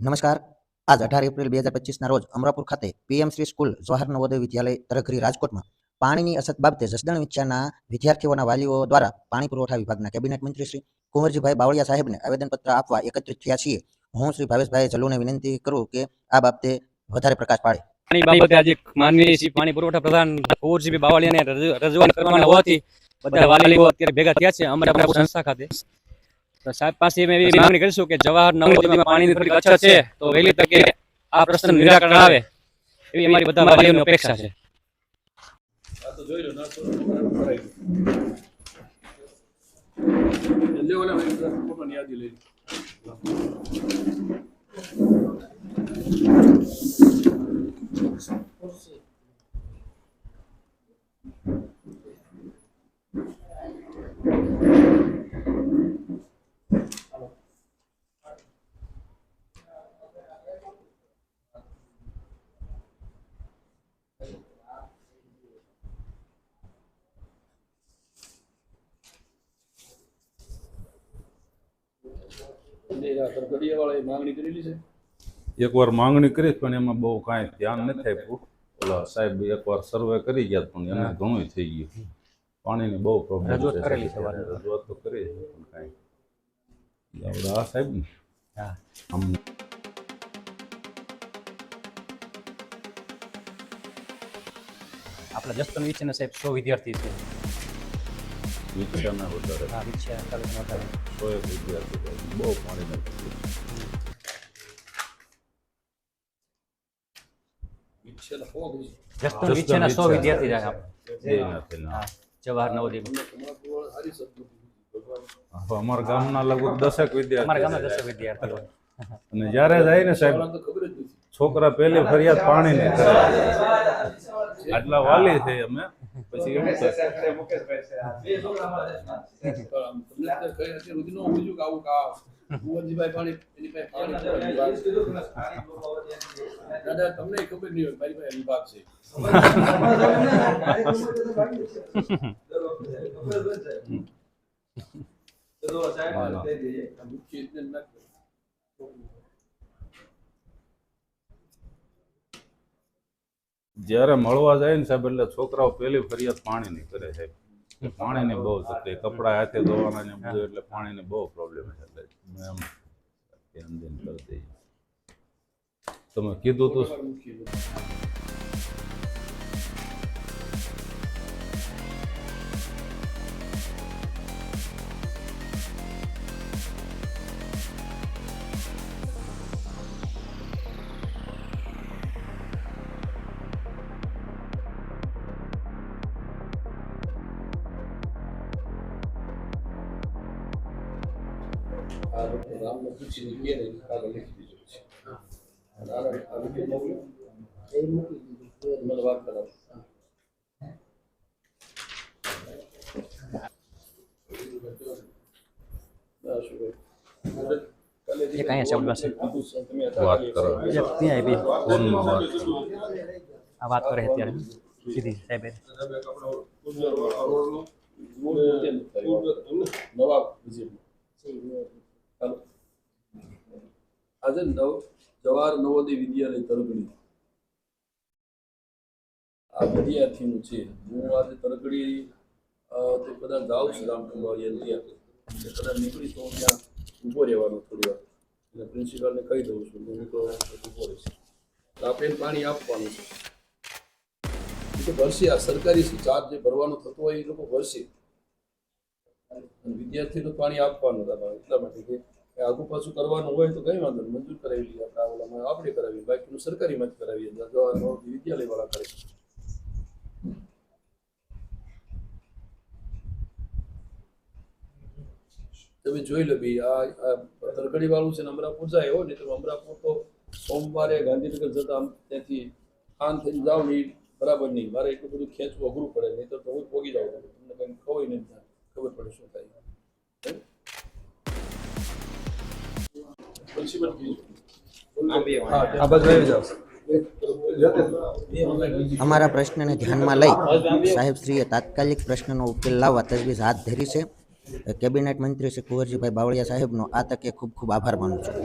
નમસ્કાર. આજ અઢાર એપ્રિલ બે હજાર પચીસના રોજ અમરાપુર ખાતે પીએમ સ્કૂલ જવાહર નવોદય વિદ્યાલય તરઘરી રાજકોટમાં પાણીની અછત બાબતે જસદણ વિચારના વિદ્યાર્થીઓના વાલીઓ દ્વારા પાણી પુરવઠા વિભાગના કેબિનેટ મંત્રી શ્રી કુંવરજીભાઈ બાવળિયા સાહેબને આવેદનપત્ર આપવા એકત્રિત થયા છીએ. હું શ્રી ભાવેશભાઈ જલુને વિનંતી કરું કે આ બાબતે વધારે પ્રકાશ પાડે. પાણી બાબતે આજે માનનીય શ્રી પાણી પુરવઠા પ્રધાન કુંવરજીભાઈ બાવળિયાને રજૂઆત કરવાના હોવાથી બધા વાલીઓ અત્યારે ભેગા થયા છે. અમારા સંસ્થા ખાતે તો સાહેબ પાસે અમે એવી માંગણી કરીશું કે જવાહર નવોદયમાં પાણીની થોડી અછત છે તો વહેલી તકે આ પ્રશ્ન નિરાકરણ આવે. એવી અમારી બધા વાલીઓની અપેક્ષા છે. માંગણી કરેલી છે? એકવાર માંગણી કરી પણ એમાં બહુ કાંઈ ધ્યાન નથી આપ્યું. ઓલા સાહેબ એકવાર સર્વે કરી ગયા પણ એને ઘણું થઈ ગયું. પાણીની બહુ પ્રોબ્લેમ રજૂઆત કરેલી છે રજૂઆત તો કરી પણ કાંઈ. આપણે આ સાહેબ ને. હા. આમ આપણા જસદણ વિછેના સાહેબ સો વિદ્યાર્થી છે. વિચારના વધારે હા વિછેના કલર વધારે. સો એક વિદ્યાર્થી બહુ સો વિદ્યાર્થી. જાય આપણે જવાહર ભગવાન. હવે અમારા ગામના લગભગ અમારા ગામના વિદ્યાર્થી વિદ્યાર્થીઓ. અને જ્યારે જાય ને સાહેબ તો ખબર જ નથી. છોકરા પહેલી ફરિયાદ પાણી કરે. આટલા વાલી છે અમે. દાદા તમને ખબર નહીં હોય મારી પાસે વિભાગ છે જ્યારે મળવા જાય ને સાહેબ, એટલે છોકરાઓ પહેલી ફરિયાદ પાણીની કરે સાહેબ. પાણીની બહુ તકલીફ કપડા હાથે ધોવાના ને બધું, એટલે પાણીની બહુ પ્રોબ્લેમ છે એટલે એમ ધ્યાન દઈને કરી દઈએ. તમે કીધું તો મુખ્ય છે. આ લોકો રામને પૂછીને કહે ને કાગળ લખી દીધું છે અને આના- આ વીડિયો મોકલો. મને વાત કરાવો. ના, શું ભાઈ? કાલે એક અહીંયા સાહેબ પાસે. તમે હતા વાત ખાલી કરો. એક ત્યાં આવી ફોનમાં વાત આ વાત કરે અત્યારે સીધી સાહેબ નવાબ વિજયમાં. હાલો. આજે નવ જવાહર નવોદય વિદ્યાલય તરગડી આ વિદ્યાર્થીનું છે. હું આજે તરગડી કદાચ જાઉં છું રામકુમારી કદાચ નીકળી તો ત્યાં ઊભો રહેવાનો થોડી વાર. અને પ્રિન્સિપાલને કહી દઉં છું હું તો ઊભો રહીશ. આપેલ પાણી આપવાનું છે. ભરશે આ સરકારી ચાર્જ જે ભરવાનો થતો હોય એ લોકો ભરશે. વિદ્યાર્થીનું પાણી આપવાનું એટલા માટે કે આગુ પાછું કરવાનું હોય તો કઈ વાંધો મંજૂર કરાવી આપણે ઓલામાં, આપણે કરાવીએ, બાકીનું સરકારીમાં જ કરાવીએ વિદ્યાલયવાળા કરે તમે જોઈ લો ભાઈ આ તરકડી વાળું છે અમરાપુર જાય હોય ને તો અમરાપુર તો સોમવારે ગાંધીનગર જતા આમ ત્યાંથી ખાન થઈને જાવ ને બરાબર નહીં. મારે એટલું બધું ખેંચવું અઘરું પડે નહીં તો હું પોગી જાઉં. તમને કંઈ ખબર નહીં ખબર પડે શું થાય. અમારા પ્રશ્નને ધ્યાનમાં લઈ સાહેબશ્રીએ તાત્કાલિક પ્રશ્નનો ઉકેલ લાવવા તજવીજ હાથ ધરી છે. કેબિનેટ મંત્રી શ્રી કુંવરજીભાઈ બાવળિયા સાહેબનો આ તકે ખૂબ ખૂબ આભાર માનું છું.